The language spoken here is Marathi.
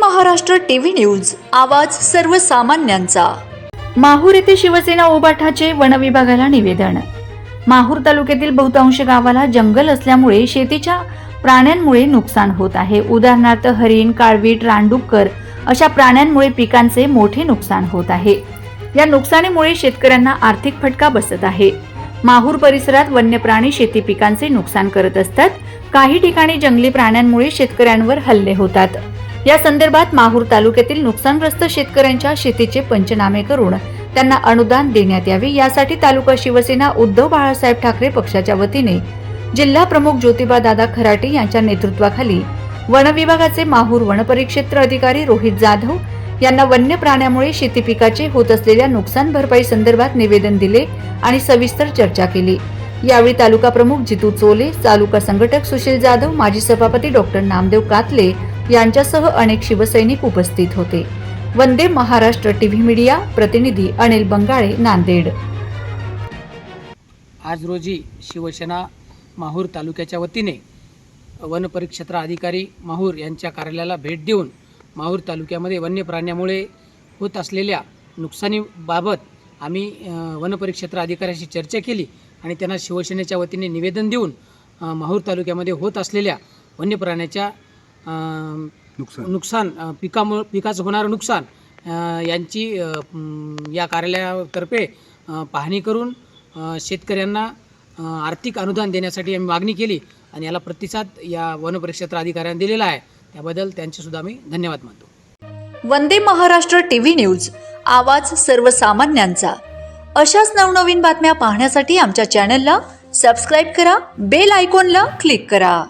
Maharashtra TV news. आवाज सर्वसामान्यांचा. माहूर येथे शिवसेना ओबाठाचे वनविभागाला निवेदन. माहूर तालुक्यातील बहुतांश गावाला जंगल असल्यामुळे शेतीच्या प्राण्यांमुळे नुकसान होत आहे. उदाहरणार्थ हरिण काळवीट रानडुक्कर अशा प्राण्यांमुळे पिकांचे मोठे नुकसान होत आहे. या नुकसानीमुळे शेतकऱ्यांना आर्थिक फटका बसत आहे. माहूर परिसरात वन्य प्राणी शेती पिकांचे नुकसान करत असतात. काही ठिकाणी जंगली प्राण्यांमुळे शेतकऱ्यांवर हल्ले होतात. या संदर्भात माहूर तालुक्यातील नुकसानग्रस्त शेतकऱ्यांच्या शेतीचे पंचनामे करून त्यांना अनुदान देण्यात यावे. यासाठी तालुका शिवसेना उद्धव बाळासाहेब ठाकरे पक्षाच्या वतीने जिल्हा प्रमुख ज्योतिबा दादा खराटे यांच्या नेतृत्वाखाली वन विभागाचे माहूर वनपरिक्षेत्र अधिकारी रोहित जाधव यांना वन्य प्राण्यामुळे शेती पिकाचे होत असलेल्या नुकसान भरपाई संदर्भात निवेदन दिले आणि सविस्तर चर्चा केली. यावेळी तालुका प्रमुख जितू चोले तालुका संघटक सुशील जाधव माजी सभापती डॉक्टर नामदेव कातले यांच्यासह अनेक शिवसैनिक उपस्थित होते. वंदे महाराष्ट्र टीव्ही मीडिया प्रतिनिधी अनिल बंगाळे नांदेड. आज रोजी शिवसेना माहूर तालुक्याच्या वतीने वनपरिक्षेत्र अधिकारी माहूर यांच्या कार्यालयाला भेट देऊन माहूर तालुक्यामध्ये वन्य प्राण्यामुळे होत असलेल्या नुकसानीबाबत आम्ही वनपरिक्षेत्र अधिकाऱ्याशी चर्चा केली आणि त्यांना शिवसेनेच्या वतीने निवेदन देऊन माहूर तालुक्यामध्ये होत असलेल्या वन्य प्राण्याच्या नुकसान. अ, पिकामुळं पिकाचं होणारं नुकसान यांची या कार्यालयातर्फे पाहणी करून शेतकऱ्यांना आर्थिक अनुदान देण्यासाठी आम्ही मागणी केली आणि याला प्रतिसाद या वनपरिक्षेत्र अधिकाऱ्यांनी दिलेला आहे. त्याबद्दल त्यांचेसुद्धा आम्ही धन्यवाद मानतो. वंदे महाराष्ट्र टीव्ही न्यूज आवाज सर्वसामान्यांचा. अशाच नवनवीन बातम्या पाहण्यासाठी आमच्या चॅनलला सबस्क्राईब करा बेल आयकॉनला क्लिक करा.